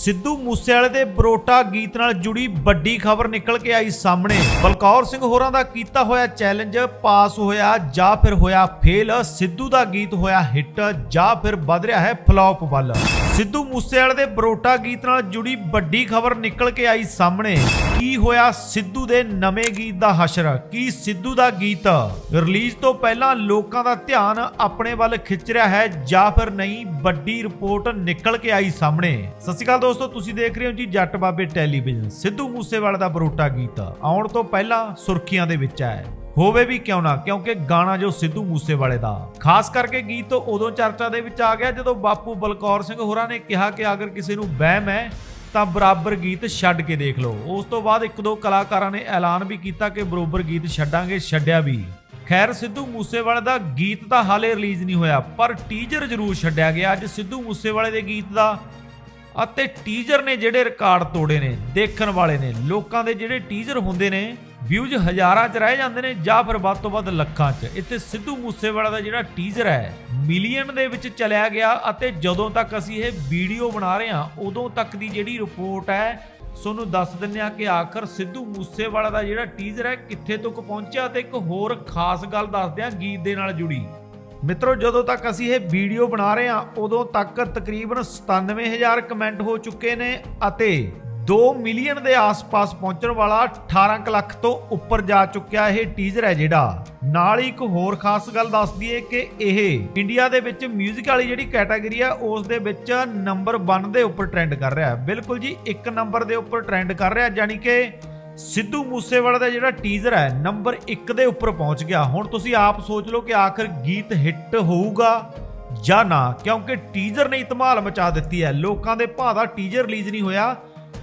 ਸਿੱਧੂ ਮੂਸੇਵਾਲੇ ਦੇ ਬਰੋਟਾ ਗੀਤ ਨਾਲ ਜੁੜੀ ਵੱਡੀ ਖਬਰ ਨਿਕਲ ਕੇ ਆਈ ਸਾਹਮਣੇ। ਬਲਕੌਰ ਸਿੰਘ ਹੋਰਾਂ ਦਾ ਕੀਤਾ ਹੋਇਆ ਚੈਲੰਜ ਪਾਸ ਹੋਇਆ, ਜਾਂ ਫਿਰ ਹੋਇਆ ਫੇਲ, ਸਿੱਧੂ ਦਾ ਗੀਤ ਹੋਇਆ ਹਿੱਟ, ਜਾਂ ਫਿਰ ਵੱਧ ਰਿਹਾ ਹੈ ਫਲॉप ਵੱਲ। ਸਿੱਧੂ ਮੂਸੇਵਾਲੇ ਦੇ ਬਰੋਟਾ ਗੀਤ ਨਾਲ ਜੁੜੀ ਵੱਡੀ ਖਬਰ ਨਿਕਲ ਕੇ ਆਈ ਸਾਹਮਣੇ। ਕੀ ਹੋਇਆ ਸਿੱਧੂ ਦੇ ਨਵੇਂ ਗੀਤ ਦਾ ਹਸ਼ਰ? ਕੀ ਸਿੱਧੂ ਦਾ ਗੀਤ ਰਿਲੀਜ਼ ਤੋਂ ਪਹਿਲਾਂ ਲੋਕਾਂ ਦਾ ਧਿਆਨ ਆਪਣੇ ਵੱਲ ਖਿੱਚ ਰਿਹਾ ਹੈ, ਜਾਂ ਫਿਰ ਨਹੀਂ? ਵੱਡੀ ਰਿਪੋਰਟ ਨਿਕਲ ਕੇ ਆਈ ਸਾਹਮਣੇ। ਸਤਿ ਸ਼੍ਰੀ ਅਕਾਲ ਦੋਸਤੋ, ਤੁਸੀਂ ਦੇਖ ਰਹੇ ਹੋ ਜੀ ਜੱਟ ਬਾਬੇ ਟੈਲੀਵਿਜ਼ਨ, ਸਿੱਧੂ ਮੂਸੇਵਾਲੇ ਦਾ ਬਰੋਟਾ ਗੀਤ। ਆਉਣ ਤੋਂ ਪਹਿਲਾਂ ਸੁਰਖੀਆਂ ਦੇ ਵਿੱਚ ਹੈ। ਹੋਵੇ ਵੀ ਕਿਉਂ ਨਾ, ਕਿਉਂਕਿ ਗਾਣਾ ਜੋ ਸਿੱਧੂ ਮੂਸੇਵਾਲੇ ਦਾ। ਖਾਸ ਕਰਕੇ ਗੀਤ ਉਦੋਂ ਚਰਚਾ ਦੇ ਵਿੱਚ ਆ ਗਿਆ ਜਦੋਂ ਬਾਪੂ ਬਲਕੌਰ ਸਿੰਘ ਹੋਰਾਂ ਨੇ ਕਿਹਾ ਕਿ ਅਗਰ ਕਿਸੇ ਨੂੰ ਵਹਿਮ ਹੈ, ਤਾਂ ਬਰਾਬਰ ਗੀਤ ਛੱਡ ਕੇ ਦੇਖ ਲਓ। ਉਸ ਤੋਂ ਬਾਅਦ ਇੱਕ ਦੋ ਕਲਾਕਾਰਾਂ ਨੇ ਐਲਾਨ ਵੀ ਕੀਤਾ ਕਿ ਬਰੋਬਰ ਗੀਤ ਛੱਡਾਂਗੇ, ਛੱਡਿਆ ਵੀ। ਖੈਰ, ਸਿੱਧੂ ਮੂਸੇਵਾਲੇ ਦਾ ਗੀਤ ਤਾਂ ਹਾਲੇ ਰਿਲੀਜ਼ ਨਹੀਂ ਹੋਇਆ, ਪਰ ਟੀਜ਼ਰ ਜ਼ਰੂਰ ਛੱਡਿਆ ਗਿਆ। ਅੱਜ ਸਿੱਧੂ ਮੂਸੇਵਾਲੇ ਦੇ ਗੀਤ ਦਾ ਅਤੇ ਟੀਜ਼ਰ ਨੇ ਜਿਹੜੇ ਰਿਕਾਰਡ ਤੋੜੇ ਨੇ, ਦੇਖਣ ਵਾਲੇ ਨੇ, ਲੋਕਾਂ ਦੇ ਜਿਹੜੇ ਟੀਜ਼ਰ ਹੁੰਦੇ ਨੇ ਵਿਊਜ਼ ਹਜ਼ਾਰਾਂ 'ਚ ਰਹਿ ਜਾਂਦੇ ਨੇ, ਜਾਂ ਫਿਰ ਵੱਧ ਤੋਂ ਵੱਧ ਲੱਖਾਂ 'ਚ। ਇੱਥੇ ਸਿੱਧੂ ਮੂਸੇਵਾਲਾ ਦਾ ਜਿਹੜਾ ਟੀਜ਼ਰ ਹੈ ਮਿਲੀਅਨ ਦੇ ਵਿੱਚ ਚਲਿਆ ਗਿਆ ਅਤੇ ਜਦੋਂ ਤੱਕ ਅਸੀਂ ਇਹ ਵੀਡੀਓ ਬਣਾ ਰਹੇ ਹਾਂ, ਉਦੋਂ ਤੱਕ ਦੀ ਜਿਹੜੀ ਰਿਪੋਰਟ ਹੈ, ਤੁਹਾਨੂੰ ਦੱਸ ਦਿੰਦੇ ਆ ਕਿ ਆਖਰ ਸਿੱਧੂ ਮੂਸੇਵਾਲਾ ਦਾ ਜਿਹੜਾ ਟੀਜ਼ਰ ਹੈ, ਕਿੱਥੇ ਤੱਕ ਪਹੁੰਚਿਆ ਤੇ ਇੱਕ ਹੋਰ ਖਾਸ ਗੱਲ ਦੱਸਦੇ ਆ ਗੀਤ ਦੇ ਨਾਲ ਜੁੜੀ। ਮਿੱਤਰੋ, ਜਦੋਂ ਤੱਕ ਅਸੀਂ ਇਹ ਵੀਡੀਓ ਬਣਾ ਰਹੇ ਹਾਂ, ਉਦੋਂ ਤੱਕ ਤਕਰੀਬਨ 97000 ਕਮੈਂਟ ਹੋ ਚੁੱਕੇ ਨੇ ਅਤੇ 2 ਮਿਲੀਅਨ ਦੇ ਆਸ-ਪਾਸ ਪਹੁੰਚਣ ਵਾਲਾ 18 ਕੁ ਲੱਖ ਤੋਂ ਉੱਪਰ ਜਾ ਚੁੱਕਿਆ ਇਹ ਟੀਜ਼ਰ ਹੈ ਜਿਹੜਾ। ਨਾਲ ਹੀ ਇੱਕ ਹੋਰ ਖਾਸ ਗੱਲ ਦੱਸ ਦਈਏ ਕਿ ਇਹ ਇੰਡੀਆ ਦੇ ਵਿੱਚ 뮤직 ਵਾਲੀ ਜਿਹੜੀ ਕੈਟਾਗਰੀ ਹੈ ਉਸ ਦੇ ਵਿੱਚ ਨੰਬਰ 1 ਦੇ ਉੱਪਰ ਟ੍ਰੈਂਡ ਕਰ ਰਿਹਾ। ਹੈ ਬਿਲਕੁਲ ਜੀ, ਇੱਕ ਨੰਬਰ ਦੇ ਉੱਪਰ ਟ੍ਰੈਂਡ ਕਰ ਰਿਹਾ ਯਾਨੀ ਕਿ ਸਿੱਧੂ ਮੂਸੇਵਾਲਾ ਦਾ ਜਿਹੜਾ ਟੀਜ਼ਰ ਹੈ ਨੰਬਰ 1 ਦੇ ਉੱਪਰ ਪਹੁੰਚ ਗਿਆ। ਹੁਣ ਤੁਸੀਂ ਆਪ ਸੋਚ ਲਓ ਕਿ ਆਖਰ ਗੀਤ ਹਿੱਟ ਹੋਊਗਾ ਜਾਂ ਨਾ, ਕਿਉਂਕਿ ਟੀਜ਼ਰ ਨੇ ਧਮਾਲ ਮਚਾ ਦਿੱਤੀ ਹੈ। ਲੋਕਾਂ ਦੇ ਭਾਅ ਦਾ ਟੀਜ਼ਰ ਰਿਲੀਜ਼ ਨਹੀਂ ਹੋਇਆ,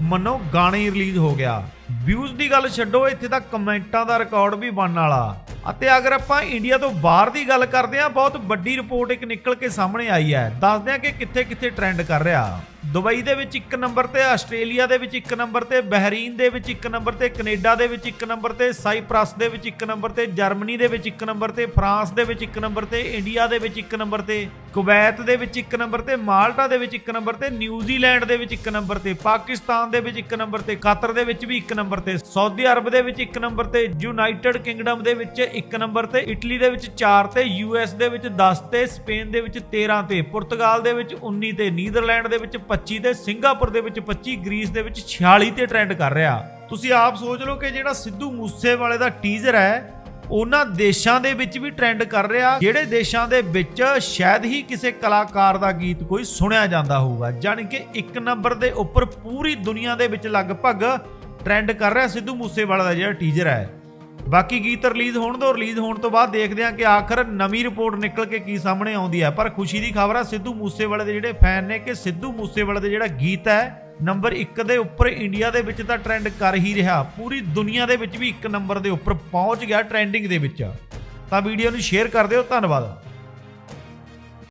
ਮੰਨੋ ਗਾਣੇ ਹੀ ਰਿਲੀਜ਼ ਹੋ ਗਿਆ। ਵਿਊਜ਼ ਦੀ ਗੱਲ ਛੱਡੋ ਇੱਥੇ ਤਾਂ ਕਮੈਂਟਾਂ ਦਾ ਰਿਕਾਰਡ ਵੀ ਬਣਨ ਵਾਲਾ ਅਤੇ ਅਗਰ ਆਪਾਂ ਇੰਡੀਆ ਤੋਂ ਬਾਹਰ ਦੀ ਗੱਲ ਕਰਦੇ ਹਾਂ ਬਹੁਤ ਵੱਡੀ ਰਿਪੋਰਟ ਇੱਕ ਨਿਕਲ ਕੇ ਸਾਹਮਣੇ ਆਈ ਹੈ ਦੱਸਦੇ ਹਾਂ ਕਿ ਕਿੱਥੇ ਕਿੱਥੇ ਟ੍ਰੈਂਡ ਕਰ ਰਿਹਾ ਦੁਬਈ ਦੇ ਵਿੱਚ ਇੱਕ ਨੰਬਰ ਤੇ ਆਸਟ੍ਰੇਲੀਆ ਦੇ ਵਿੱਚ ਇੱਕ ਨੰਬਰ ਤੇ ਬਹਿਰੀਨ ਦੇ ਵਿੱਚ ਇੱਕ ਨੰਬਰ ਤੇ ਕੈਨੇਡਾ ਦੇ ਵਿੱਚ ਇੱਕ ਨੰਬਰ ਤੇ ਸਾਈਪ੍ਰਸ ਦੇ ਵਿੱਚ ਇੱਕ ਨੰਬਰ ਤੇ ਜਰਮਨੀ ਦੇ ਵਿੱਚ ਇੱਕ ਨੰਬਰ ਤੇ ਫਰਾਂਸ ਦੇ ਵਿੱਚ ਇੱਕ ਨੰਬਰ ਤੇ ਇੰਡੀਆ ਦੇ ਵਿੱਚ ਇੱਕ ਨੰਬਰ ਤੇ ਕੁਵੈਤ ਦੇ ਵਿੱਚ ਇੱਕ ਨੰਬਰ ਤੇ ਮਾਲਟਾ ਦੇ ਵਿੱਚ ਇੱਕ ਨੰਬਰ ਤੇ ਨਿਊਜ਼ੀਲੈਂਡ ਦੇ ਵਿੱਚ ਇੱਕ ਨੰਬਰ ਤੇ ਪਾਕਿਸਤਾਨ ਦੇ ਵਿੱਚ ਇੱਕ ਨੰਬਰ ਤੇ ਕਤਰ ਦੇ ਵਿੱਚ ਵੀ ਇੱਕ ਨੰਬਰ ਤੇ ਸਾਊਦੀ ਅਰਬ ਦੇ ਵਿੱਚ ਇੱਕ ਨੰਬਰ ਤੇ ਯੂਨਾਈਟਿਡ ਕਿੰਗਡਮ ਦੇ ਵਿੱਚ ਇੱਕ ਨੰਬਰ ਤੇ ਇਟਲੀ ਦੇ ਵਿੱਚ 4 ਤੇ ਯੂਐਸ ਦੇ ਵਿੱਚ 10 ਤੇ ਸਪੇਨ ਦੇ ਵਿੱਚ 13 ਤੇ ਪੁਰਤਗਾਲ ਦੇ ਵਿੱਚ 19 ਤੇ ਨੀਦਰਲੈਂਡ ਦੇ ਵਿੱਚ 25 ਤੇ ਸਿੰਗਾਪੁਰ ਦੇ ਵਿੱਚ 25 ਗ੍ਰੀਸ ਦੇ ਵਿੱਚ 46 ਤੇ ਟ੍ਰੈਂਡ ਕਰ ਰਿਹਾ ਤੁਸੀਂ ਆਪ ਸੋਚ ਲਓ ਕਿ ਜਿਹੜਾ ਸਿੱਧੂ ਮੂਸੇਵਾਲੇ ਦਾ ਟੀਜ਼ਰ ਹੈ ਉਹਨਾਂ ਦੇਸ਼ਾਂ ਦੇ ਵਿੱਚ ਵੀ ਟ੍ਰੈਂਡ ਕਰ ਰਿਹਾ ਜਿਹੜੇ ਦੇਸ਼ਾਂ ਦੇ ਵਿੱਚ ਸ਼ਾਇਦ ਹੀ ਕਿਸੇ ਕਲਾਕਾਰ ਦਾ ਗੀਤ ਕੋਈ ਸੁਣਿਆ ਜਾਂਦਾ ਹੋਊਗਾ ਜਾਣੀ ਕਿ ਇੱਕ ਨੰਬਰ ਦੇ ਉੱਪਰ ਪੂਰੀ ਦੁਨੀਆ ਦੇ ਵਿੱਚ ਲਗਭਗ ਟ੍ਰੈਂਡ ਕਰ ਰਿਹਾ ਸਿੱਧੂ ਮੂਸੇਵਾਲਾ ਦਾ ਜਿਹੜਾ ਟੀਜ਼ਰ ਹੈ। ਬਾਕੀ ਗੀਤ ਰਿਲੀਜ਼ ਹੋਣ ਤੋਂ ਰਿਲੀਜ਼ ਹੋਣ ਤੋਂ ਬਾਅਦ ਦੇਖਦੇ ਹਾਂ ਕਿ ਆਖਰ ਨਵੀਂ ਰਿਪੋਰਟ ਨਿਕਲ ਕੇ ਕੀ ਸਾਹਮਣੇ ਆਉਂਦੀ ਹੈ। ਪਰ ਖੁਸ਼ੀ ਦੀ ਖਬਰ ਆ, ਸਿੱਧੂ ਮੂਸੇਵਾਲੇ ਦੇ ਜਿਹੜੇ ਫੈਨ ਨੇ ਕਿ ਸਿੱਧੂ ਮੂਸੇਵਾਲੇ ਦਾ ਜਿਹੜਾ ਗੀਤ ਹੈ ਨੰਬਰ 1 ਦੇ ਉੱਪਰ ਇੰਡੀਆ ਦੇ ਵਿੱਚ ਤਾਂ ਟ੍ਰੈਂਡ ਕਰ ਹੀ ਰਿਹਾ। ਪੂਰੀ ਦੁਨੀਆ ਦੇ ਵਿੱਚ ਵੀ ਇੱਕ ਨੰਬਰ ਦੇ ਉੱਪਰ ਪਹੁੰਚ ਗਿਆ ਟ੍ਰੈਂਡਿੰਗ ਦੇ ਵਿੱਚ। ਤਾਂ ਵੀਡੀਓ ਨੂੰ ਸ਼ੇਅਰ ਕਰ ਦਿਓ। ਧੰਨਵਾਦ।